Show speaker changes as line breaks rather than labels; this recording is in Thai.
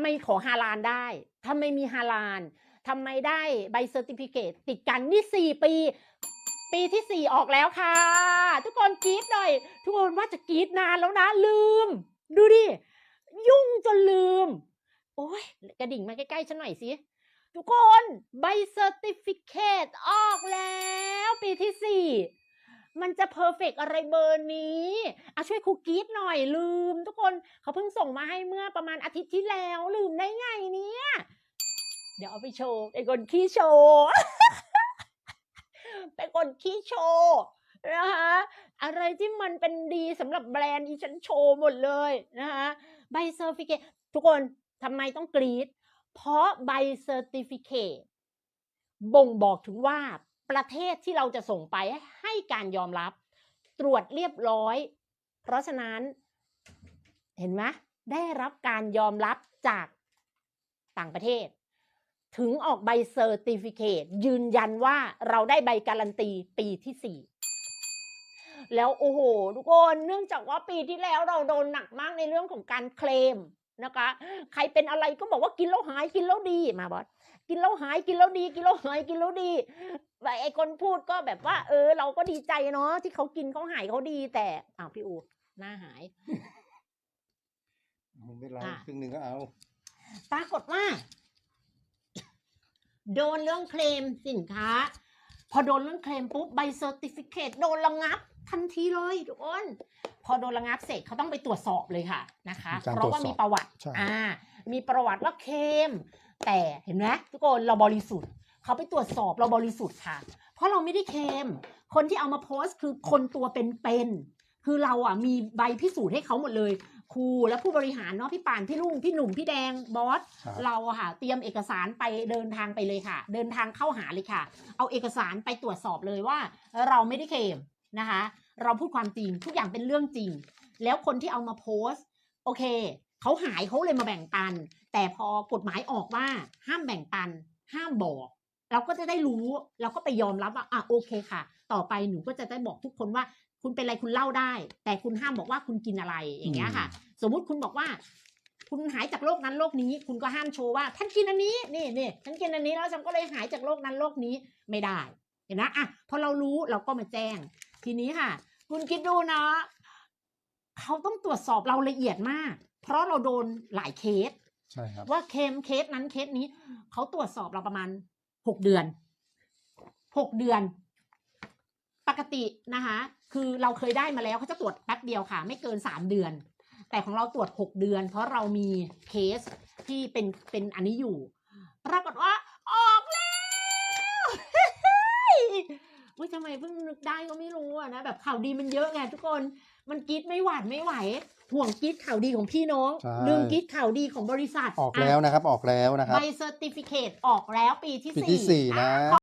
ำไมขอฮาลานได้ทำไมมีฮาลานทำไมได้ใบเซอร์ติฟิเคตติดกันนี่สี่ปี ปีที่สี่ออกแล้วค่ะ ทุกคนกรี๊ดหน่อย ทุกคนว่าจะกรี๊ดนานแล้วนะลืม ดูดิ ยุ่งจนลืม โอ้ยกระดิ่งมาใกล้ๆฉันหน่อยสิทุกคนใบเซอร์ติฟิเคตออกแล้ว ปีที่สี่มันจะเพอร์เฟกอะไรเบอร์นี้ อะช่วยครูกรีดหน่อยลืม ทุกคนเขาเพิ่งส่งมาให้เมื่อประมาณอาทิตย์ที่แล้ว ลืมได้ไงเนี่ยเดี๋ยวเอาไปโชว์เป็นคนขี้โชว์เป็นคนขี้โชว์นะคะอะไรที่มันเป็นดีสำหรับแบรนด์อีฉันโชว์หมดเลยนะคะใบเซอร์ติฟิเคตทุกคนทำไมต้องกรีด เพราะใบเซอร์ติฟิเคตบ่งบอกถึงว่าประเทศที่เราจะส่งไปให้การยอมรับ ตรวจเรียบร้อย เพราะฉะนั้นเห็นไหมได้รับการยอมรับจากต่างประเทศ ถึงออกใบเซอร์ติฟิเคตยืนยันว่าเราได้ใบการันตีปีที่สี่แล้วโอ้โหทุกคนเนื่องจากว่าปีที่แล้วเราโดนหนักมากในเรื่องของการเคลมนะคะ ใครเป็นอะไรก็บอกว่ากินแล้วหายกินแล้วดีมาบอสกินแล้วหายกินแล้วดี กินแล้วหายกินแล้วดีไอ้คนพูดก็แบบว่า เออ เราก็ดีใจเนาะที่เขากินเขาหายเขาดีแต่อ้าวพี่อู หน้าหาย
ไม่เป็นไร
อะ
ครึ่งหนึ่งก็เอา
ปรากฏว่า โดนเรื่องเคลมสินค้า พอโดนเรื่องเคลมปุ๊บใบเซอร์ติฟิเคตโดนระงับ ทันทีเลยทุกคนพอโดนระงับเสร็จเขาต้องไปตรวจสอบเลยค่ะนะคะ
มีการ
เพราะว่า
ตรวจสอบ
มีประวัติ
ใช่
อ่า มีประวัติว่าเคลมแต่เห็นไหมทุกคนเราบริสุทธิ์เขาไปตรวจสอบเราบริสุทธิ์ค่ะ เพราะเราไม่ได้เคลมคนที่เอามาโพสต์คือคนตัวเป็นๆ คือเราอะมีใบพิสูจน์ให้เขาหมดเลยครูและผู้บริหารเนาะพี่ป่านพี่ลุงพี่หนุ่มพี่แดงบอส
ครับ
เราอะค่ะ เตรียมเอกสารไปเดินทางไปเลยค่ะ เดินทางเข้าหาเลยค่ะ เอาเอกสารไปตรวจสอบเลยว่า เราไม่ได้เคลมนะคะ เราพูดความจริงทุกอย่างเป็นเรื่องจริง แล้วคนที่เอามาโพสต์ โอเคเขาหายเขาเลยมาแบ่งปัน แต่พอกฎหมายออกว่าห้ามแบ่งปัน ห้ามบอก เราก็จะได้รู้เราก็ไปยอมรับว่าอะโอเคค่ะ ต่อไปหนูก็จะได้บอกทุกคนว่า คุณเป็นอะไรคุณเล่าได้ แต่คุณห้ามบอกว่าคุณกินอะไรอย่างเงี้ยค่ะ สมมุติคุณบอกว่า คุณหายจากโรคนั้นโรคนี้ คุณก็ห้ามโชว์ว่าท่านกินอันนี้นี่นี่ฉันกินอันนี้แล้วฉันก็เลยหายจากโรคนั้นโรคนี้ไม่ได้เห็นนะอะพอเรารู้เราก็มาแจ้ง ทีนี้ค่ะ คุณคิดดูนะเขาต้องตรวจสอบเราละเอียดมาก เพราะเราโดนหลายเคส
ใช่ครับ
ว่าเคมเคสนั้นเคสนี้ เขาตรวจสอบเราประมาณหกเดือนหกเดือน ปกตินะคะคือเราเคยได้มาแล้วเขาจะตรวจแป๊บเดียวค่ะ ไม่เกินสามเดือน แต่ของเราตรวจหกเดือน เพราะเรามีเคสที่เป็นเป็นอันนี้อยู่ ปรากฏว่าออกแล้วเฮ้ยทำไมเพิ่งนึกได้ก็ไม่รู้อะนะแบบข่าวดีมันเยอะไงทุกคนมันกรีดไม่หวาดไม่ไหว ห่วงกรีดข่าวดีของพี่น้อง
ใช่
ลืมกรีดข่าวดีของบริษัท
ออกแล้วนะครับออกแล้วนะครับ
ใบเซอร์ติฟิเคตออกแล้วปีที่
ปีที่สี่นะ